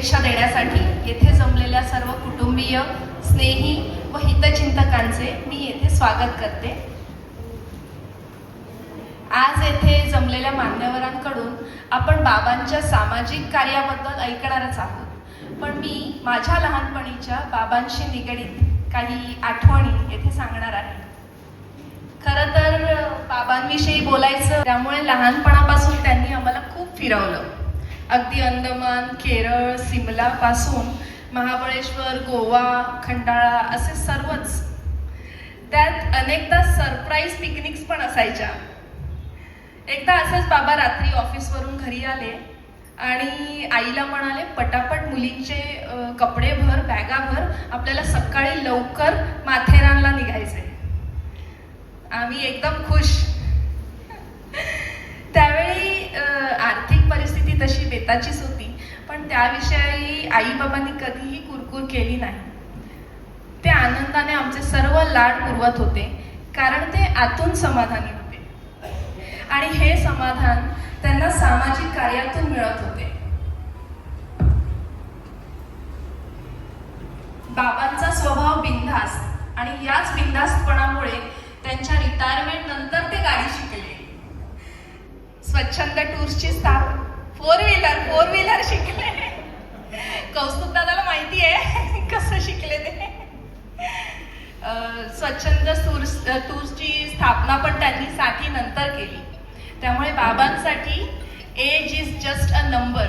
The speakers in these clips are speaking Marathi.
शुभेच्छा देण्यासाठी येथे जमलेल्या सर्व कुटुंबीय स्नेही व हितचिंतकांचे मी येथे स्वागत करते. आज येथे जमलेल्या मान्यवरांकडून आपण बाबांच्या सामाजिक कार्याबद्दल ऐकणारच आहोत. पण मी माझ्या लहानपणीच्या बाबांशी निगडीत काही आठवणी येथे सांगणार आहे. खरं तर बाबांविषयी बोलायचं त्यामुळे लहानपणापासून त्यांनी आम्हाला खूप फिरवलं. अगदी अंदमान केरळ सिमलापासून महाबळेश्वर गोवा खंडाळा असे सर्वच. त्यात अनेकदा सरप्राईज पिकनिक्स पण असायच्या. एकदा असंच बाबा रात्री ऑफिसवरून घरी आले आणि आईला म्हणाले पटापट मुलींचे कपडे भर बॅगा भर आपल्याला सकाळी लवकर माथेरानला निघायचे आम्ही एकदम खुश. स्वतःचीच होती. पण त्याविषयी आई बाबांनी कधीही कुरकुर केली नाही. ते आनंदाने आमचे सर्व लाड पुरवत होते कारण ते आतून समाधानी होते. आणि हे समाधान त्यांना सामाजिक कार्यातून मिळत होते. बाबांचा स्वभाव बिनधास्त आणि याच बिनधास्तपणामुळे त्यांच्या रिटायरमेंट नंतर ते गाडी शिकले. स्वच्छंद टूर्सची स्थापना फोर व्हीलर फोर व्हीलर शिकले. कौस्तुभ दादाला माहिती आहे कसं शिकले ते. स्वच्छंद टूर्स टूर्सची स्थापना पण त्यांनी साठी नंतर केली. त्यामुळे बाबांसाठी age is just a number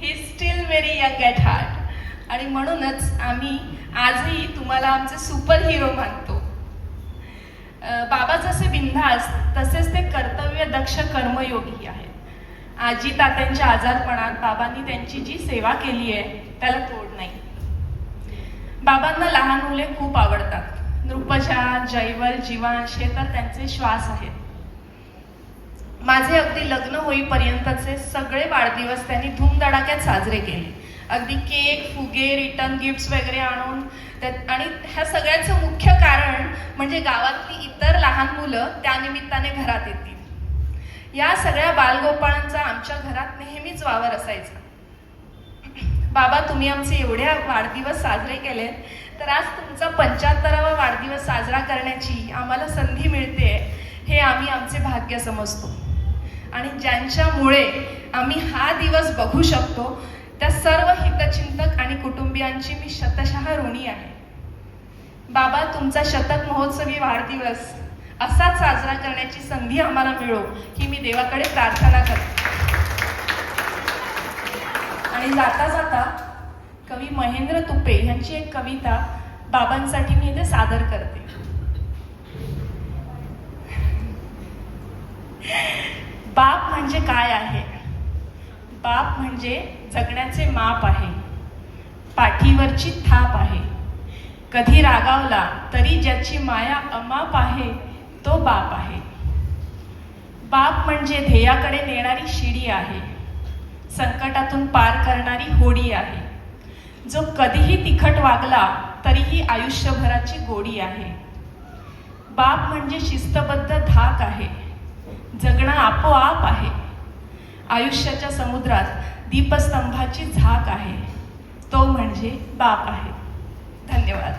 he still very young at heart आणि म्हणूनच आम्ही आजही तुम्हाला आमचे सुपर हिरो मानतो बाबा जसे बिंधास तसेच ते कर्तव्य दक्ष कर्मयोगी आहे. आजी तात्यांच्या आजारपणात बाबांनी त्यांची जी सेवा केली आहे त्याला तोड नाही. बाबांना लहान मुले खूप आवडतात. नृपजा जैवल जीवांश हे तर त्यांचे श्वास आहेत. माझे अगदी लग्न होईपर्यंतचे सगळे वाढदिवस त्यांनी धूमधडाक्यात साजरे केले. अगदी केक फुगे रिटर्न गिफ्ट्स वगैरे आणून त्यात आणि ह्या सगळ्याचं मुख्य कारण म्हणजे गावातली इतर लहान मुलं त्यानिमित्ताने घरात येतील. या सगळ्या बालगोपाळांचा आमच्या घरात नेहमीच वावर असायचा. बाबा तुम्ही आमचे एवढे वाढदिवस साजरे केले तर आज तुमचा पंच्याहत्तरावा वाढदिवस साजरा करण्याची आम्हाला संधी मिळते हे आम्ही आमचे भाग्य समजतो. आणि ज्यांच्यामुळे आम्ही हा दिवस बघू शकतो त्या सर्व हितचिंतक आणि कुटुंबियांची मी शतशः ऋणी आहे. बाबा तुमचा शतक महोत्सवी वाढदिवस असाच साजरा करण्याची संधी आम्हाला मिळो ही मी देवाकडे प्रार्थना करते. आणि जाता जाता कवी महेंद्र तुपे यांची एक कविता बाबांसाठी मी इथे सादर करते. बाप म्हणजे काय आहे? बाप म्हणजे जगण्याचे माप आहे पाठीवरची थाप आहे. कधी रागावला तरी ज्याची माया अमाप आहे तो बाप आहे. बाप म्हणजे ध्येयाकडे नेणारी शिडी आहे. संकटातून पार करणारी होडी आहे. जो कधीही तिखट वागला तरीही आयुष्यभराची गोडी आहे. बाप म्हणजे शिस्तबद्ध धाक आहे. जगणं आपोआप आहे. आयुष्याच्या समुद्रात दीपस्तंभाची झाक आहे. तो म्हणजे बाप आहे. धन्यवाद.